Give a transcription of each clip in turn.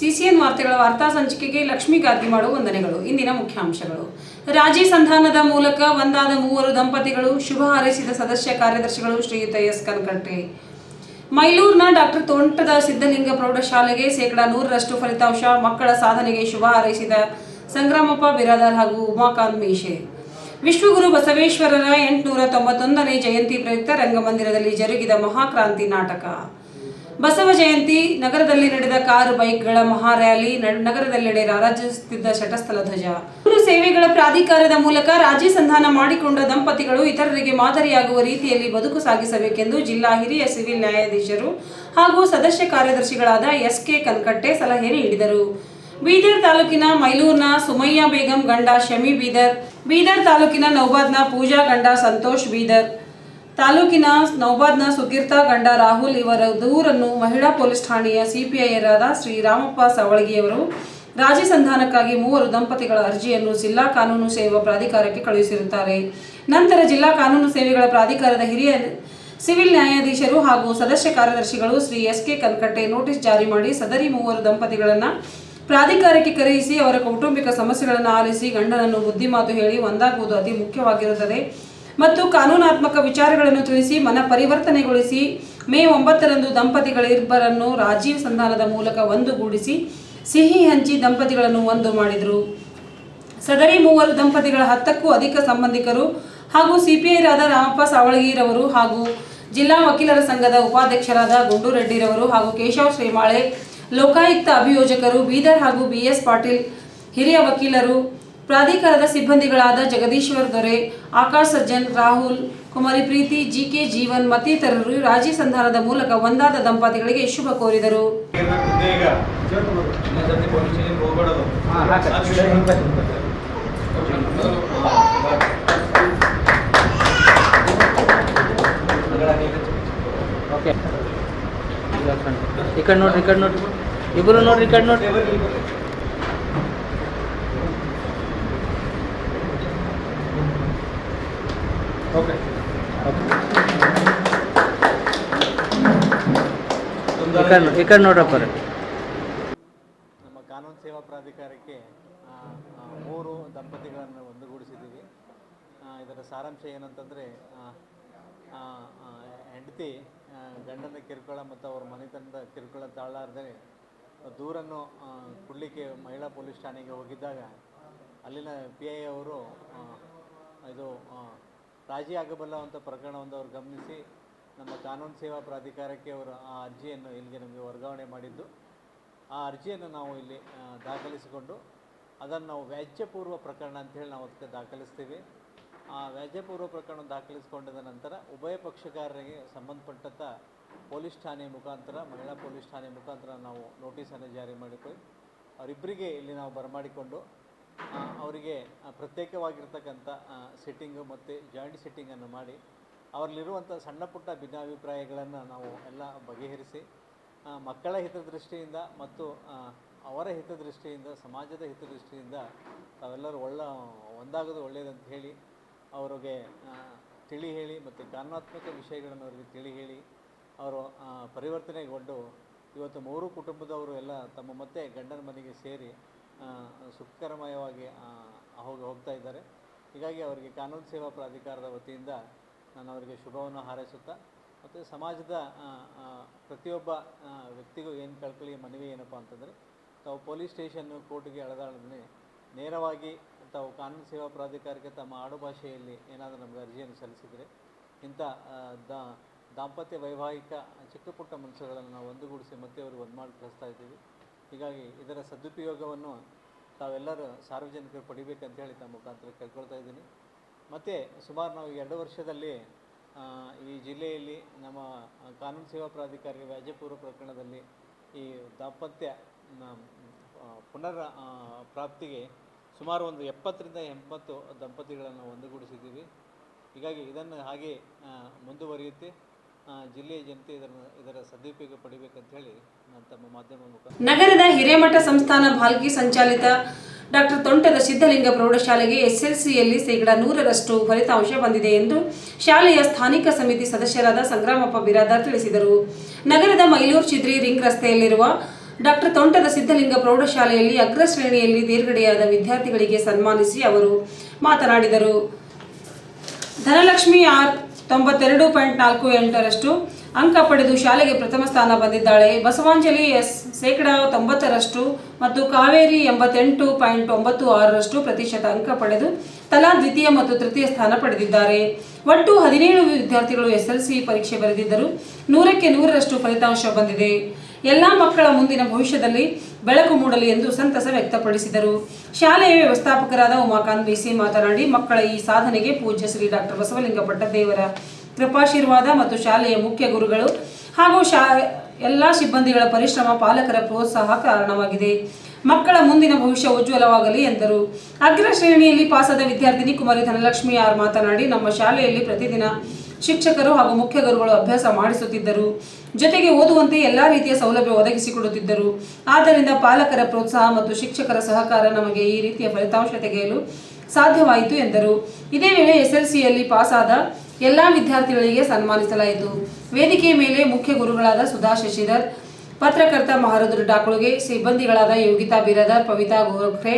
CCN ವಾರ್ತೆಗಳ ವಾರ್ತಾ ಸಂಚಿಕೆಗೆ ಲಕ್ಷ್ಮೀ ಗಾರ್ಗಿಮಾಡು ವಂದನೆಗಳು. ಇಂದಿನ ಮುಖ್ಯಾಂಶಗಳು. ರಾಜಿ ಸಂಧಾನದ ಮೂಲಕ ಒಂದಾದ ಮೂವರು ದಂಪತಿಗಳು ಶುಭ ಹಾರೈಸಿದ ಸದಸ್ಯ ಕಾರ್ಯದರ್ಶಿಗಳು ಶ್ರೀಯುತ ಎಸ್ ಕನಕಟ್ಟೆ ಮೈಲೂರಿನ ಡಾಕ್ಟರ್ ತೋಂಟದ ಸಿದ್ಧಲಿಂಗ ಪ್ರೌಢಶಾಲೆಗೆ ಶೇಕಡಾ ನೂರರಷ್ಟು ಫಲಿತಾಂಶ, ಮಕ್ಕಳ ಸಾಧನೆಗೆ ಶುಭ ಹಾರೈಸಿದ ಸಂಗ್ರಾಮಪ್ಪ ಬಿರಾದಾರ್ ಹಾಗೂ ಉಮಾಕಾಂತ್ ಮೀಶೆ. ವಿಶ್ವಗುರು ಬಸವೇಶ್ವರರ ಎಂಟುನೂರ ತೊಂಬತ್ತೊಂದನೇ ಜಯಂತಿ ಪ್ರಯುಕ್ತ ರಂಗಮಂದಿರದಲ್ಲಿ ಜರುಗಿದ ಮಹಾಕ್ರಾಂತಿ ನಾಟಕ. ಬಸವ ಜಯಂತಿ, ನಗರದಲ್ಲಿ ನಡೆದ ಕಾರು ಬೈಕ್ಗಳ ಮಹಾ ರ್ಯಾಲಿ ನಗರದೆಲ್ಲೆಡೆ ರಾರಾಜಿಸುತ್ತಿದ್ದ ಶಟಸ್ಥಲ ಧ್ವಜ. ಕಾನೂನು ಸೇವೆಗಳ ಪ್ರಾಧಿಕಾರದ ಮೂಲಕ ರಾಜಿ ಸಂಧಾನ ಮಾಡಿಕೊಂಡ ದಂಪತಿಗಳು ಇತರರಿಗೆ ಮಾದರಿಯಾಗುವ ರೀತಿಯಲ್ಲಿ ಬದುಕು ಸಾಗಿಸಬೇಕೆಂದು ಜಿಲ್ಲಾ ಹಿರಿಯ ಸಿವಿಲ್ ನ್ಯಾಯಾಧೀಶರು ಹಾಗೂ ಸದಸ್ಯ ಕಾರ್ಯದರ್ಶಿಗಳಾದ ಎಸ್ ಕೆ ಕನ್ಕಟ್ಟೆ ಸಲಹೆ ನೀಡಿದರು. ಬೀದರ್ ತಾಲೂಕಿನ ಮೈಲೂರ್ನ ಸುಮಯ್ಯ ಬೇಗಂ ಗಂಡ ಶಮಿ ಬೀದರ್ ಬೀದರ್ ತಾಲೂಕಿನ ನೌಬಾದ್ನ ಪೂಜಾ ಗಂಡ ಸಂತೋಷ್ ಬೀದರ್ ತಾಲೂಕಿನ ನೌಬಾದ್ನ ಸುಕೀರ್ತಾ ಗಂಡ ರಾಹುಲ್ ಇವರ ದೂರನ್ನು ಮಹಿಳಾ ಪೊಲೀಸ್ ಠಾಣೆಯ ಸಿಪಿಐರಾದ ಶ್ರೀ ರಾಮಪ್ಪ ಸವಳಗಿಯವರು ರಾಜಿ ಸಂಧಾನಕ್ಕಾಗಿ ಮೂವರು ದಂಪತಿಗಳ ಅರ್ಜಿಯನ್ನು ಜಿಲ್ಲಾ ಕಾನೂನು ಸೇವಾ ಪ್ರಾಧಿಕಾರಕ್ಕೆ ಕಳುಹಿಸಿರುತ್ತಾರೆ. ನಂತರ ಜಿಲ್ಲಾ ಕಾನೂನು ಸೇವೆಗಳ ಪ್ರಾಧಿಕಾರದ ಹಿರಿಯ ಸಿವಿಲ್ ನ್ಯಾಯಾಧೀಶರು ಹಾಗೂ ಸದಸ್ಯ ಕಾರ್ಯದರ್ಶಿಗಳು Shri S K Kalkatte notice ಜಾರಿ ಮಾಡಿ ಸದರಿ ಮೂವರು ದಂಪತಿಗಳನ್ನು ಪ್ರಾಧಿಕಾರಕ್ಕೆ ಕರೆಯಿಸಿ ಅವರ ಕೌಟುಂಬಿಕ ಸಮಸ್ಯೆಗಳನ್ನು ಆಲಿಸಿ ಗಂಡನನ್ನು ಬುದ್ಧಿಮಾತು ಹೇಳಿ ಒಂದಾಗುವುದು ಅತಿ ಮುಖ್ಯವಾಗಿರುತ್ತದೆ. ಮತ್ತು ಕಾನೂನಾತ್ಮಕ ವಿಚಾರಗಳನ್ನು ತಿಳಿಸಿ ಮನ ಪರಿವರ್ತನೆಗೊಳಿಸಿ ಮೇ ಒಂಬತ್ತರಂದು ದಂಪತಿಗಳಿಬ್ಬರನ್ನು ರಾಜೀವ್ ಸಂಧಾನದ ಮೂಲಕ ಒಂದುಗೂಡಿಸಿ, ಸಿಹಿ ಹಂಚಿ ದಂಪತಿಗಳನ್ನು ಒಂದು ಮಾಡಿದರು. ಸದರಿ ಮೂವರು ದಂಪತಿಗಳ ಹತ್ತಕ್ಕೂ ಅಧಿಕ ಸಂಬಂಧಿಕರು ಹಾಗೂ ಸಿಪಿಐರಾದ ರಾಮಪ್ಪ ಸಾವಳಗಿರವರು ಹಾಗೂ ಜಿಲ್ಲಾ ವಕೀಲರ ಸಂಘದ ಉಪಾಧ್ಯಕ್ಷರಾದ ಗುಂಡೂರೆಡ್ಡಿರವರು ಹಾಗೂ ಕೇಶವ್ ಶ್ರೀಮಾಳೆ, ಲೋಕಾಯುಕ್ತ ಅಭಿಯೋಜಕರು ಬೀದರ್ ಹಾಗೂ ಬಿಎಸ್ ಪಾಟೀಲ್, ಹಿರಿಯ ವಕೀಲರು ಪ್ರಾಧಿಕಾರದ ಸಿಬ್ಬಂದಿಗಳಾದ ಜಗದೀಶ್ವರ್ ದೊರೆ, ಆಕಾಶ್ ಸಜ್ಜನ್ ರಾಹುಲ್ ಕುಮಾರಿ ಪ್ರೀತಿ, ಜಿಕೆ ಜೀವನ್ ಮತ್ತಿತರರು ರಾಜಿ ಸಂಧಾನದ ಮೂಲಕ ಒಂದಾದ ದಂಪತಿಗಳಿಗೆ ಶುಭ ಕೋರಿದರು. ಈ ನೋಡ್ರಿ ನೋಡ್ರಿ. ಇಬ್ಬರು ನೋಡ್ರಿ ಕಡೆ ನೋಡ್ರಿ. ಓಕೆ ಈ ಕಡೆ ನೋ- ಈ ನೋಡ್ರಪ್ಪ ನಮ್ಮ ಕಾನೂನು ಸೇವಾ ಪ್ರಾಧಿಕಾರಕ್ಕೆ ಮೂರು ದಂಪತಿಗಳನ್ನು ಒಂದುಗೂಡಿಸಿದ್ದೀವಿ. ಇದರ ಸಾರಾಂಶ ಏನಂತಂದರೆ ಹೆಂಡತಿ ಗಂಡನ ಕಿರುಕುಳ ಮತ್ತು ಅವ್ರ ಮನೆತನದ ಕಿರುಕುಳ ತಾಳಾರದೆ ದೂರನ್ನು ಕೊಡಲಿಕ್ಕೆ ಮಹಿಳಾ ಪೊಲೀಸ್ ಠಾಣೆಗೆ ಹೋಗಿದ್ದಾಗ ಅಲ್ಲಿನ ಪಿ ಐ ಅವರು ಇದು ರಾಜಿ ಆಗಬಲ್ಲ ಅಂತ ಪ್ರಕರಣವನ್ನು ಅವರು ಗಮನಿಸಿ, ನಮ್ಮ ಕಾನೂನು ಸೇವಾ ಪ್ರಾಧಿಕಾರಕ್ಕೆ ಅವರು ಆ ಅರ್ಜಿಯನ್ನು ಇಲ್ಲಿಗೆ ನಮಗೆ ವರ್ಗಾವಣೆ ಮಾಡಿದ್ದು. ಆ ಅರ್ಜಿಯನ್ನು ನಾವು ಇಲ್ಲಿ ದಾಖಲಿಸಿಕೊಂಡು ಅದನ್ನು ನಾವು ವ್ಯಾಜ್ಯಪೂರ್ವ ಪ್ರಕರಣ ಅಂತೇಳಿ ನಾವು ಅದಕ್ಕೆ ದಾಖಲಿಸ್ತೀವಿ. ಆ ವ್ಯಾಜ್ಯಪೂರ್ವ ಪ್ರಕರಣ ದಾಖಲಿಸಿಕೊಂಡ ನಂತರ ಉಭಯ ಪಕ್ಷಕಾರರಿಗೆ ಸಂಬಂಧಪಟ್ಟಂಥ ಪೊಲೀಸ್ ಠಾಣೆ ಮುಖಾಂತರ, ಮಹಿಳಾ ಪೊಲೀಸ್ ಠಾಣೆ ಮುಖಾಂತರ ನಾವು ನೋಟಿಸನ್ನು ಜಾರಿ ಮಾಡಿಕೊಳ್ಳಿ ಅವರಿಬ್ಬರಿಗೆ ಇಲ್ಲಿ ನಾವು ಬರಮಾಡಿಕೊಂಡು ಅವರಿಗೆ ಪ್ರತ್ಯೇಕವಾಗಿರ್ತಕ್ಕಂಥ ಸೆಟ್ಟಿಂಗು ಮತ್ತು ಜಾಯಿಂಟ್ ಸೆಟ್ಟಿಂಗನ್ನು ಮಾಡಿ, ಅವರಲ್ಲಿರುವಂಥ ಸಣ್ಣ ಪುಟ್ಟ ಭಿನ್ನಾಭಿಪ್ರಾಯಗಳನ್ನು ನಾವು ಎಲ್ಲ ಬಗೆಹರಿಸಿ ಮಕ್ಕಳ ಹಿತದೃಷ್ಟಿಯಿಂದ ಮತ್ತು ಅವರ ಹಿತದೃಷ್ಟಿಯಿಂದ, ಸಮಾಜದ ಹಿತದೃಷ್ಟಿಯಿಂದ ತಾವೆಲ್ಲರೂ ಒಳ್ಳ, ಒಂದಾಗೋದು ಒಳ್ಳೆಯದಂತ ಹೇಳಿ, ಅವರಿಗೆ ತಿಳಿ ಹೇಳಿ ಮತ್ತು ಕಾನೂನಾತ್ಮಕ ವಿಷಯಗಳನ್ನು ಅವರಿಗೆ ತಿಳಿ ಹೇಳಿ, ಅವರು ಪರಿವರ್ತನೆಗೊಂಡು ಇವತ್ತು ಮೂರು ಕುಟುಂಬದವರು ಎಲ್ಲ ತಮ್ಮ ಮತ್ತೆ ಗಂಡನ ಮನೆಗೆ ಸೇರಿ ಸುಖಕರಮಯವಾಗಿ ಹೋಗಿ ಹೋಗ್ತಾ ಇದ್ದಾರೆ. ಹೀಗಾಗಿ ಅವರಿಗೆ ಕಾನೂನು ಸೇವಾ ಪ್ರಾಧಿಕಾರದ ವತಿಯಿಂದ ನಾನು ಅವರಿಗೆ ಶುಭವನ್ನು ಹಾರೈಸುತ್ತಾ, ಮತ್ತು ಸಮಾಜದ ಪ್ರತಿಯೊಬ್ಬ ವ್ಯಕ್ತಿಗೂ ಏನು ಕಳ್ಕೊಳ್ಳಿ ಮನವಿ ಏನಪ್ಪ ಅಂತಂದರೆ, ತಾವು ಪೊಲೀಸ್ ಸ್ಟೇಷನ್ನು ಕೋರ್ಟ್ಗೆ ಎಳೆದಾಡದೇ ನೇರವಾಗಿ ತಾವು ಕಾನೂನು ಸೇವಾ ಪ್ರಾಧಿಕಾರಕ್ಕೆ ತಮ್ಮ ಆಡುಭಾಷೆಯಲ್ಲಿ ಏನಾದರೂ ನಮಗೆ ಅರ್ಜಿಯನ್ನು ಸಲ್ಲಿಸಿದರೆ, ಇಂಥ ದಾ, ದಾಂಪತ್ಯ ವೈವಾಹಿಕ ಚಿಕ್ಕ ಪುಟ್ಟ ಮನಸ್ಸುಗಳನ್ನು ನಾವು ಒಂದುಗೂಡಿಸಿ ಮತ್ತೆ ಅವ್ರಿಗೆ ಒಂದು ಮಾಡಿ ಕಳಿಸ್ತಾ ಇದ್ದೀವಿ. ಹೀಗಾಗಿ ಇದರ ಸದುಪಯೋಗವನ್ನು ತಾವೆಲ್ಲರೂ ಸಾರ್ವಜನಿಕರು ಪಡಿಬೇಕಂತ ಹೇಳಿ ತಮ್ಮ ಮುಖಾಂತರ ಕೇಳ್ಕೊಳ್ತಾ ಇದ್ದೀನಿ. ಮತ್ತು ಸುಮಾರು ನಾವು ಎರಡು ವರ್ಷದಲ್ಲಿ ಈ ಜಿಲ್ಲೆಯಲ್ಲಿ ನಮ್ಮ ಕಾನೂನು ಸೇವಾ ಪ್ರಾಧಿಕಾರಿ ವ್ಯಾಜ್ಯಪೂರ್ವ ಪ್ರಕರಣದಲ್ಲಿ ಈ ದಾಂಪತ್ಯ ಪುನರ್ ಪ್ರಾಪ್ತಿಗೆ ಸುಮಾರು ಒಂದು ಎಪ್ಪತ್ತರಿಂದ ಎಂಬತ್ತು ದಂಪತಿಗಳನ್ನು ಒಂದುಗೂಡಿಸಿದ್ದೀವಿ. ಹೀಗಾಗಿ ಇದನ್ನು ಹಾಗೆ ಮುಂದುವರಿಯುತ್ತೆ. ಜಿಲ್ಲೆಯ ಜನತೆ ಇದರ ಸದುಪಯೋಗ ಪಡಿಬೇಕಂತ ಹೇಳಿ ನಗರದ ಹಿರೇಮಠ ಸಂಸ್ಥಾನ ಭಾಲ್ಕಿ ಸಂಚಾಲಿತ ಡಾಕ್ಟರ್ ತೊಂಟದ ಸಿದ್ಧಲಿಂಗ ಪ್ರೌಢಶಾಲೆಗೆ ಎಸ್ಎಲ್ಸಿಯಲ್ಲಿ ಶೇಕಡಾ ನೂರರಷ್ಟು ಫಲಿತಾಂಶ ಬಂದಿದೆ ಎಂದು ಶಾಲೆಯ ಸ್ಥಾನಿಕ ಸಮಿತಿ ಸದಸ್ಯರಾದ ಸಂಗ್ರಾಮಪ್ಪ ಬಿರಾದಾರ್ ತಿಳಿಸಿದರು. ನಗರದ ಮೈಲೂರು ಚಿದ್ರಿ ರಿಂಗ್ ರಸ್ತೆಯಲ್ಲಿರುವ ಡಾಕ್ಟರ್ ತೋಂಟದ ಸಿದ್ಧಲಿಂಗ ಪ್ರೌಢಶಾಲೆಯಲ್ಲಿ ಅಗ್ರ ಶ್ರೇಣಿಯಲ್ಲಿ ತೇರ್ಗಡೆಯಾದ ವಿದ್ಯಾರ್ಥಿಗಳಿಗೆ ಸನ್ಮಾನಿಸಿ ಅವರು ಮಾತನಾಡಿದರು. ಧನಲಕ್ಷ್ಮಿ ಆರ್ ತೊಂಬತ್ತೆರಡು ಪಾಯಿಂಟ್ ನಾಲ್ಕು ಎಂಟರಷ್ಟು ಅಂಕ ಪಡೆದು ಶಾಲೆಗೆ ಪ್ರಥಮ ಸ್ಥಾನ ಬಂದಿದ್ದಾಳೆ. ಬಸವಾಂಜಲಿ ಎಸ್ ಶೇಕಡ ತೊಂಬತ್ತರಷ್ಟು ಮತ್ತು ಕಾವೇರಿ ಎಂಬತ್ತೆಂಟು ಪಾಯಿಂಟ್ ಒಂಬತ್ತು ಆರರಷ್ಟು ಪ್ರತಿಶತ ಅಂಕ ಪಡೆದು ತಲಾ ದ್ವಿತೀಯ ಮತ್ತು ತೃತೀಯ ಸ್ಥಾನ ಪಡೆದಿದ್ದಾರೆ. ಒಟ್ಟು ಹದಿನೇಳು ವಿದ್ಯಾರ್ಥಿಗಳು ಎಸ್ಎಲ್ಸಿ ಪರೀಕ್ಷೆ ಬರೆದಿದ್ದರು ನೂರಕ್ಕೆ ನೂರರಷ್ಟು ಫಲಿತಾಂಶ ಬಂದಿದೆ. ಎಲ್ಲ ಮಕ್ಕಳ ಮುಂದಿನ ಭವಿಷ್ಯದಲ್ಲಿ ಬೆಳಕು ಮೂಡಲಿ ಎಂದು ಸಂತಸ ವ್ಯಕ್ತಪಡಿಸಿದರು. ಶಾಲೆಯ ವ್ಯವಸ್ಥಾಪಕರಾದ ಉಮಾಕಾಂತ್ ಬಿಸಿ ಮಾತನಾಡಿ, ಮಕ್ಕಳ ಈ ಸಾಧನೆಗೆ ಪೂಜ್ಯ ಶ್ರೀ ಡಾಕ್ಟರ್ ಬಸವಲಿಂಗ ಪಟ್ಟದೇವರ ಕೃಪಾಶೀರ್ವಾದ ಮತ್ತು ಶಾಲೆಯ ಮುಖ್ಯ ಗುರುಗಳು ಹಾಗೂ ಶಾ, ಎಲ್ಲ ಸಿಬ್ಬಂದಿಗಳ ಪರಿಶ್ರಮ ಪಾಲಕರ ಪ್ರೋತ್ಸಾಹ ಕಾರಣವಾಗಿದೆ. ಮಕ್ಕಳ ಮುಂದಿನ ಭವಿಷ್ಯ ಉಜ್ವಲವಾಗಲಿ ಎಂದರು. ಅಗ್ರ ಶ್ರೇಣಿಯಲ್ಲಿ ಪಾಸಾದ ವಿದ್ಯಾರ್ಥಿನಿ ಕುಮಾರಿ ಧನಲಕ್ಷ್ಮಿ ಆರ್ ಮಾತನಾಡಿ, ನಮ್ಮ ಶಾಲೆಯಲ್ಲಿ ಪ್ರತಿದಿನ ಶಿಕ್ಷಕರು ಹಾಗೂ ಮುಖ್ಯ ಗುರುಗಳು ಅಭ್ಯಾಸ ಮಾಡಿಸುತ್ತಿದ್ದರು. ಜೊತೆಗೆ ಓದುವಂತೆ ಎಲ್ಲ ರೀತಿಯ ಸೌಲಭ್ಯ ಒದಗಿಸಿಕೊಡುತ್ತಿದ್ದರು. ಆದ್ದರಿಂದ ಪಾಲಕರ ಪ್ರೋತ್ಸಾಹ ಮತ್ತು ಶಿಕ್ಷಕರ ಸಹಕಾರ ನಮಗೆ ಈ ರೀತಿಯ ಫಲಿತಾಂಶ ತೆಗೆಯಲು ಸಾಧ್ಯವಾಯಿತು ಎಂದರು. ಇದೇ ವೇಳೆ ಎಸ್ಎಲ್ಸಿಯಲ್ಲಿ ಪಾಸಾದ ಎಲ್ಲ ವಿದ್ಯಾರ್ಥಿಗಳಿಗೆ ಸನ್ಮಾನಿಸಲಾಯಿತು. ವೇದಿಕೆಯ ಮೇಲೆ ಮುಖ್ಯ ಗುರುಗಳಾದ ಸುಧಾ ಶಶಿಧರ್, ಪತ್ರಕರ್ತ ಮಹಾರುದ್ರ ಡಾಕುಳುಗೆ ಸಿಬ್ಬಂದಿಗಳಾದ ಯೋಗಿತಾ ಬಿರದರ್, ಪವಿತಾ ಗೋಖ್ರೆ,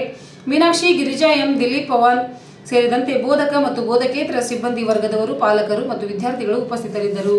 ಮೀನಾಕ್ಷಿ ಗಿರಿಜಾ ಎಂ, ದಿಲೀಪ್ ಪವನ್ ಸೇರಿದಂತೆ ಬೋಧಕ ಮತ್ತು ಬೋಧಕೇತರ ಸಿಬ್ಬಂದಿ ವರ್ಗದವರು ಪಾಲಕರು ಮತ್ತು ವಿದ್ಯಾರ್ಥಿಗಳು ಉಪಸ್ಥಿತರಿದ್ದರು.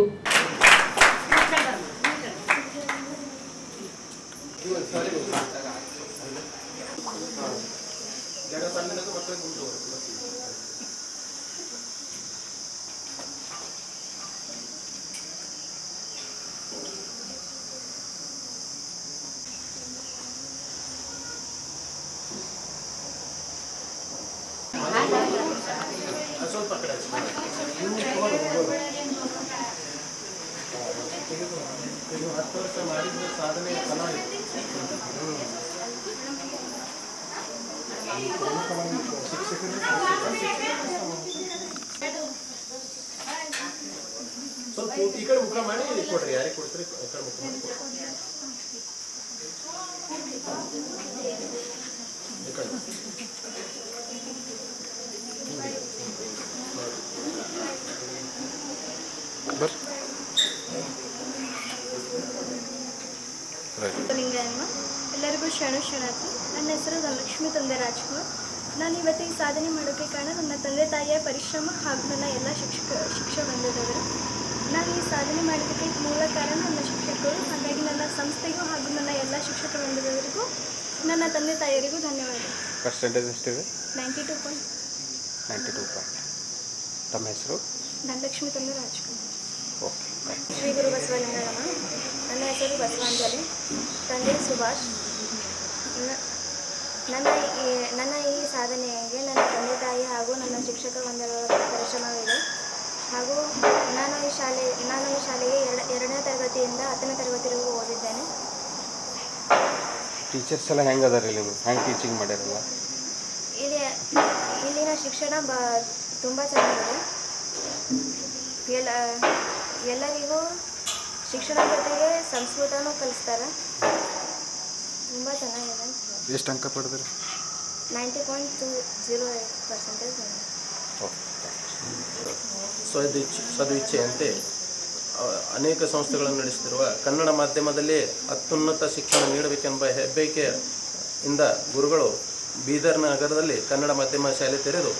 ಸ್ವಲ್ಪ ಈ ಕಡೆ ಮುಖ ಮಾಡಿ ಕೊಡ್ರಿ ಯಾರಿಗೆ ಕೊಡ್ತೀರಿ ಈ ಕಡೆ ಮುಖ ಮಾಡಿ ಕೊಡ್ರಿ. ಈ ಕಡೆ. ಲಿಂಗಯ್ಯಮ್ಮ ಎಲ್ಲರಿಗೂ ಶರಣ ಶರಣಾರ್ಥಿ ನನ್ನ ಹೆಸರು ಧನಲಕ್ಷ್ಮಿ ತಂದೆ ರಾಜ್ಕುಮಾರ್. ನಾನು ಇವತ್ತು ಈ ಸಾಧನೆ ಮಾಡೋಕ್ಕೆ ಕಾರಣ ನನ್ನ ತಂದೆ ತಾಯಿಯ ಪರಿಶ್ರಮ ಹಾಗೂ ನನ್ನ ಎಲ್ಲ ಶಿಕ್ಷಕ ಶಿಕ್ಷಕ ಬಂದಿದ್ದವರು ನಾನು ಈ ಸಾಧನೆ ಮಾಡಿದ್ದಕ್ಕೆ ಮೂಲ ಕಾರಣ ನನ್ನ ಶಿಕ್ಷಕರು ಹಾಗಾಗಿ ನನ್ನ ಸಂಸ್ಥೆಗೂ ಹಾಗೂ ನನ್ನ ಎಲ್ಲ ಶಿಕ್ಷಕ ಬಂದಿದ್ದವರಿಗೂ ನನ್ನ ತಂದೆ ತಾಯಿಯರಿಗೂ ಧನ್ಯವಾದ. ಪರ್ಸೆಂಟೇಜ್ ಎಷ್ಟಿದೆ? Ninety two point. Ninety two point. ತಮ್ಮ ಹೆಸರು? ಧನಲಕ್ಷ್ಮಿ ತಂದೆ ರಾಜ್ಕುಮಾರ್. ಓಕೆ ಶ್ರೀ ಗುರು ಬಸವಲಿಂಗಯ್ಯಮ್ಮ ನನ್ನ ಹೆಸರು ಬಸವಾಂಜಲಿ. ತಂದೆ ಸುಭಾಷ್. ನನ್ನ ಈ ನನ್ನ ಈ ಸಾಧನೆಗೆ ನನ್ನ ತಂದೆ ತಾಯಿ ಹಾಗೂ ನನ್ನ ಶಿಕ್ಷಕ ಹೊಂದಿರುವ ಪರಿಶ್ರಮವಿದೆ. ಹಾಗೂ ನಾನು ಈ ಶಾಲೆ ನಾನು ಈ ಶಾಲೆಗೆ ಎರಡ ಎರಡನೇ ತರಗತಿಯಿಂದ ಹತ್ತನೇ ತರಗತಿವರೆಗೂ ಓದಿದ್ದೇನೆ. ಟೀಚರ್ಸ್ ಎಲ್ಲ ಹೆಂಗೆ ಅದಾರ ಇಲ್ಲಿ? ಹೆಂಗೆ ಟೀಚಿಂಗ್ ಮಾಡ್ಯಾರಲ್ಲ? ಇಲ್ಲಿ ಇಲ್ಲಿನ ಶಿಕ್ಷಣ ಬ ತುಂಬ ಚೆನ್ನಾಗಿದೆ. ಎಲ್ಲ ಎಲ್ಲರಿಗೂ ಶಿಕ್ಷಣ ಜೊತೆಗೆ ಸಂಸ್ಕೃತನೂ ಕಲಿಸ್ತಾರೆ. ತುಂಬ ಚೆನ್ನಾಗಿದೆ. ಎಷ್ಟು ಅಂಕ ಪಡೆದ್ರಿ? Ninety point two zero eight percentage okay ಸದಿಚ್ಛೆ ಸದಿಚ್ಛೆಯಂತೆ ಅನೇಕ ಸಂಸ್ಥೆಗಳನ್ನು ನಡೆಸುತ್ತಿರುವ ಕನ್ನಡ ಮಾಧ್ಯಮದಲ್ಲಿ ಅತ್ಯುನ್ನತ ಶಿಕ್ಷಣ ನೀಡಬೇಕೆಂಬ ಹೆಬ್ಬಯಕೆಯಿಂದ ಗುರುಗಳು ಬೀದರ್ ನಗರದಲ್ಲಿ ಕನ್ನಡ ಮಾಧ್ಯಮ ಶಾಲೆ ತೆರೆದು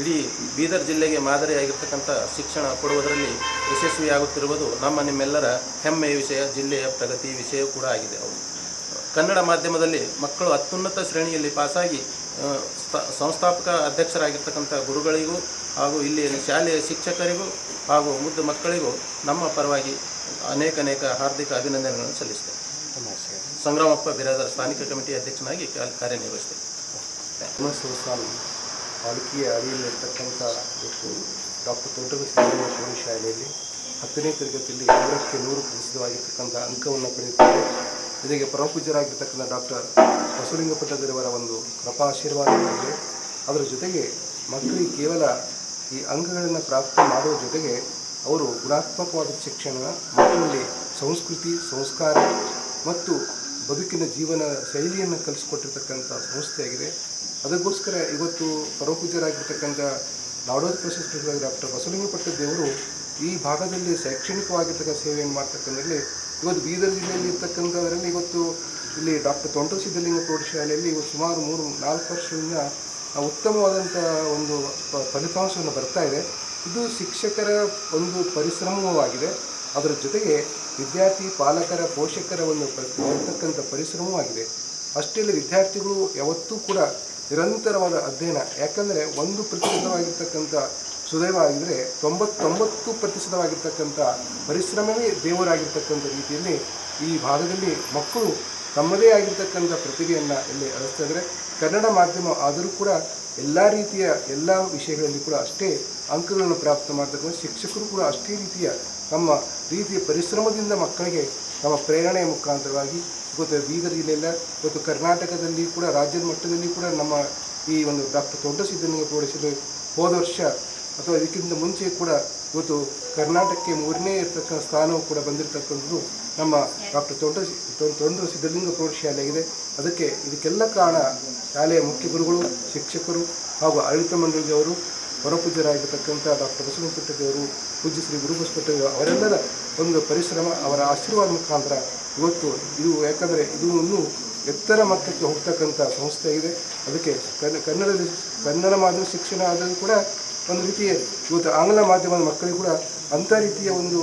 ಇಡೀ ಬೀದರ್ ಜಿಲ್ಲೆಗೆ ಮಾದರಿಯಾಗಿರ್ತಕ್ಕಂಥ ಶಿಕ್ಷಣ ಕೊಡುವುದರಲ್ಲಿ ಯಶಸ್ವಿಯಾಗುತ್ತಿರುವುದು ನಮ್ಮ ನಿಮ್ಮೆಲ್ಲರ ಹೆಮ್ಮೆಯ ವಿಷಯ ಜಿಲ್ಲೆಯ ಪ್ರಗತಿ ವಿಷಯ ಕೂಡ ಆಗಿದೆ. ಅವು ಕನ್ನಡ ಮಾಧ್ಯಮದಲ್ಲಿ ಮಕ್ಕಳು ಅತ್ಯುನ್ನತ ಶ್ರೇಣಿಯಲ್ಲಿ ಪಾಸಾಗಿ ಸಂಸ್ಥಾಪಕ ಅಧ್ಯಕ್ಷರಾಗಿರ್ತಕ್ಕಂಥ ಗುರುಗಳಿಗೂ ಹಾಗೂ ಇಲ್ಲಿ ಶಾಲೆಯ ಶಿಕ್ಷಕರಿಗೂ ಹಾಗೂ ಮುದ್ದು ಮಕ್ಕಳಿಗೂ ನಮ್ಮ ಪರವಾಗಿ ಅನೇಕ ಅನೇಕ ಹಾರ್ದಿಕ ಅಭಿನಂದನೆಗಳನ್ನು ಹೆಸರು ಸಂಗ್ರಾಮಪ್ಪ ಬಿರಾದರ್ ಸ್ಥಾನಿಕ ಕಮಿಟಿ ಅಧ್ಯಕ್ಷನಾಗಿ ಕಾ- ಕಾರ್ಯನಿರ್ವಹಿಸ್ತೇವೆ ಸಂಸ್ಥಾನ ಪಾಲಿಕೆಯ ಅಡಿಯಲ್ಲಿರ್ತಕ್ಕಂಥ ಇವತ್ತು ಡಾಕ್ಟರ್ ಪ್ರೌಢಶಾಲೆಯಲ್ಲಿ ಹತ್ತನೇ ತರಗತಿಯಲ್ಲಿ ನೂರಕ್ಕೆ ನೂರು ಪ್ರಸಿದ್ಧವಾಗಿರ್ತಕ್ಕಂಥ ಅಂಕವನ್ನು ಪಡೆಯುತ್ತಾರೆ. ಜೊತೆಗೆ ಪರಮಪೂಜ್ಯರಾಗಿರ್ತಕ್ಕಂಥ ಡಾಕ್ಟರ್ ಬಸವಲಿಂಗ ಪಟ್ಟದವರ ಒಂದು ಕೃಪಾಶೀರ್ವಾದವಾಗಿದೆ ಅದರ ಜೊತೆಗೆ ಮಕ್ಕಳಿಗೆ ಕೇವಲ ಈ ಅಂಗಗಳನ್ನು ಪ್ರಾಪ್ತಿ ಮಾಡುವ ಜೊತೆಗೆ ಅವರು ಗುಣಾತ್ಮಕವಾದ ಶಿಕ್ಷಣ, ಮಕ್ಕಳಲ್ಲಿ ಸಂಸ್ಕೃತಿ, ಸಂಸ್ಕಾರ ಮತ್ತು ಬದುಕಿನ ಜೀವನ ಶೈಲಿಯನ್ನು ಕಲಿಸಿಕೊಟ್ಟಿರ್ತಕ್ಕಂಥ ಸಂಸ್ಥೆಯಾಗಿದೆ. ಅದಕ್ಕೋಸ್ಕರ ಇವತ್ತು ಪರಮಪೂಜ್ಯರಾಗಿರ್ತಕ್ಕಂಥ ನಾಡೋದ್ ಪ್ರಶಸ್ತಿ ಡಾಕ್ಟರ್ ಬಸವಲಿಂಗ ಪಟ್ಟದೇವರು ಈ ಭಾಗದಲ್ಲಿ ಶೈಕ್ಷಣಿಕವಾಗಿರ್ತಕ್ಕ ಸೇವೆಯನ್ನು ಮಾಡ್ತಕ್ಕಂಥದ್ರಲ್ಲಿ ಇವತ್ತು ಬೀದರ್ ಜಿಲ್ಲೆಯಲ್ಲಿ ಇರ್ತಕ್ಕಂಥದ್ರಲ್ಲಿ ಇವತ್ತು ಇಲ್ಲಿ ಡಾಕ್ಟರ್ ತೊಂಟು ಸಿದ್ಧಲಿಂಗ ಪ್ರೌಢಶಾಲೆಯಲ್ಲಿ ಇವತ್ತು ಸುಮಾರು ಮೂರು, ನಾಲ್ಕು ವರ್ಷದಿಂದ ಉತ್ತಮವಾದಂಥ ಒಂದು ಫಲಿತಾಂಶವನ್ನು ಬರ್ತಾ ಇದೆ. ಇದು ಶಿಕ್ಷಕರ ಒಂದು ಪರಿಶ್ರಮವಾಗಿದೆ. ಅದರ ಜೊತೆಗೆ ವಿದ್ಯಾರ್ಥಿ, ಪಾಲಕರ, ಪೋಷಕರ ಒಂದು ಇರ್ತಕ್ಕಂಥ ಪರಿಶ್ರಮವೂ ಆಗಿದೆ ಅಷ್ಟೇ ವಿದ್ಯಾರ್ಥಿಗಳು ಯಾವತ್ತೂ ಕೂಡ ನಿರಂತರವಾದ ಅಧ್ಯಯನ, ಯಾಕಂದರೆ ಒಂದು ಪ್ರತಿಶತವಾಗಿರ್ತಕ್ಕಂಥ ಸುದೈವ ಆಗಿದ್ದರೆ ತೊಂಬತ್ತೊಂಬತ್ತು ಪ್ರತಿಶತವಾಗಿರ್ತಕ್ಕಂಥ ಪರಿಶ್ರಮವೇ ದೇವರಾಗಿರ್ತಕ್ಕಂಥ ರೀತಿಯಲ್ಲಿ ಈ ಭಾಗದಲ್ಲಿ ಮಕ್ಕಳು ತಮ್ಮದೇ ಆಗಿರ್ತಕ್ಕಂಥ ಪ್ರತಿಭೆಯನ್ನು ಇಲ್ಲಿ ಅಳಿಸ್ತಾ ಇದ್ದಾರೆ ಕನ್ನಡ ಮಾಧ್ಯಮ ಆದರೂ ಕೂಡ ಎಲ್ಲ ರೀತಿಯ ಎಲ್ಲ ವಿಷಯಗಳಲ್ಲಿ ಕೂಡ ಅಷ್ಟೇ ಅಂಕಗಳನ್ನು ಪ್ರಾಪ್ತ ಮಾಡ್ತಕ್ಕಂಥ ಶಿಕ್ಷಕರು ಕೂಡ ಅಷ್ಟೇ ರೀತಿಯ ತಮ್ಮ ರೀತಿಯ ಪರಿಶ್ರಮದಿಂದ ಮಕ್ಕಳಿಗೆ ತಮ್ಮ ಪ್ರೇರಣೆಯ ಮುಖಾಂತರವಾಗಿ ಇವತ್ತು ಬೀದರ್ ಜಿಲ್ಲೆಯಲ್ಲ ಇವತ್ತು ಕರ್ನಾಟಕದಲ್ಲಿ ಕೂಡ ರಾಜ್ಯದ ಮಟ್ಟದಲ್ಲಿ ಕೂಡ ನಮ್ಮ ಈ ಒಂದು ಡಾಕ್ಟರ್ ದೊಡ್ಡ ಸಿದ್ಧಲಿಂಗ ಪ್ರೌಢಶಾಲೆ ಹೋದ ವರ್ಷ ಅಥವಾ ಇದಕ್ಕಿಂತ ಮುಂಚೆ ಕೂಡ ಇವತ್ತು ಕರ್ನಾಟಕಕ್ಕೆ ಮೂರನೇ ಇರತಕ್ಕಂಥ ಸ್ಥಾನವು ಕೂಡ ಬಂದಿರತಕ್ಕಂಥದ್ದು ನಮ್ಮ ಡಾಕ್ಟರ್ ತೊಂಡ ತೊಂಡೂರು ಸಿದ್ಧಲಿಂಗ ಪ್ರೌಢಶಾಲೆಯಾಗಿದೆ ಅದಕ್ಕೆ ಇದಕ್ಕೆಲ್ಲ ಕಾರಣ ಶಾಲೆಯ ಮುಖ್ಯ ಗುರುಗಳು, ಶಿಕ್ಷಕರು ಹಾಗೂ ಆಡಳಿತ ಮಂಡಳಿಯವರು ಹೊರಪೂಜ್ಯರಾಗಿರ್ತಕ್ಕಂಥ ಡಾಕ್ಟರ್ ಬಸವನಪುಟ್ಟದೇವರು ಪೂಜ್ಯ ಶ್ರೀ ಗುರುಬಸಪಟ್ಟದೇವರು ಅವರೆಲ್ಲರ ಒಂದು ಪರಿಶ್ರಮ, ಅವರ ಆಶೀರ್ವಾದ ಮುಖಾಂತರ ಇವತ್ತು ಇದು ಯಾಕಂದರೆ ಇದು ಇನ್ನೂ ಎತ್ತರ ಮಟ್ಟಕ್ಕೆ ಹೋಗ್ತಕ್ಕಂಥ ಸಂಸ್ಥೆ ಇದೆ. ಅದಕ್ಕೆ ಕನ್ನಡ ಕನ್ನಡ ಮಾಧ್ಯಮ ಶಿಕ್ಷಣ ಆದರೂ ಕೂಡ ಒಂದು ರೀತಿಯ ಇವತ್ತು ಆಂಗ್ಲ ಮಾಧ್ಯಮದ ಮಕ್ಕಳಿಗೆ ಕೂಡ ಅಂಥ ರೀತಿಯ ಒಂದು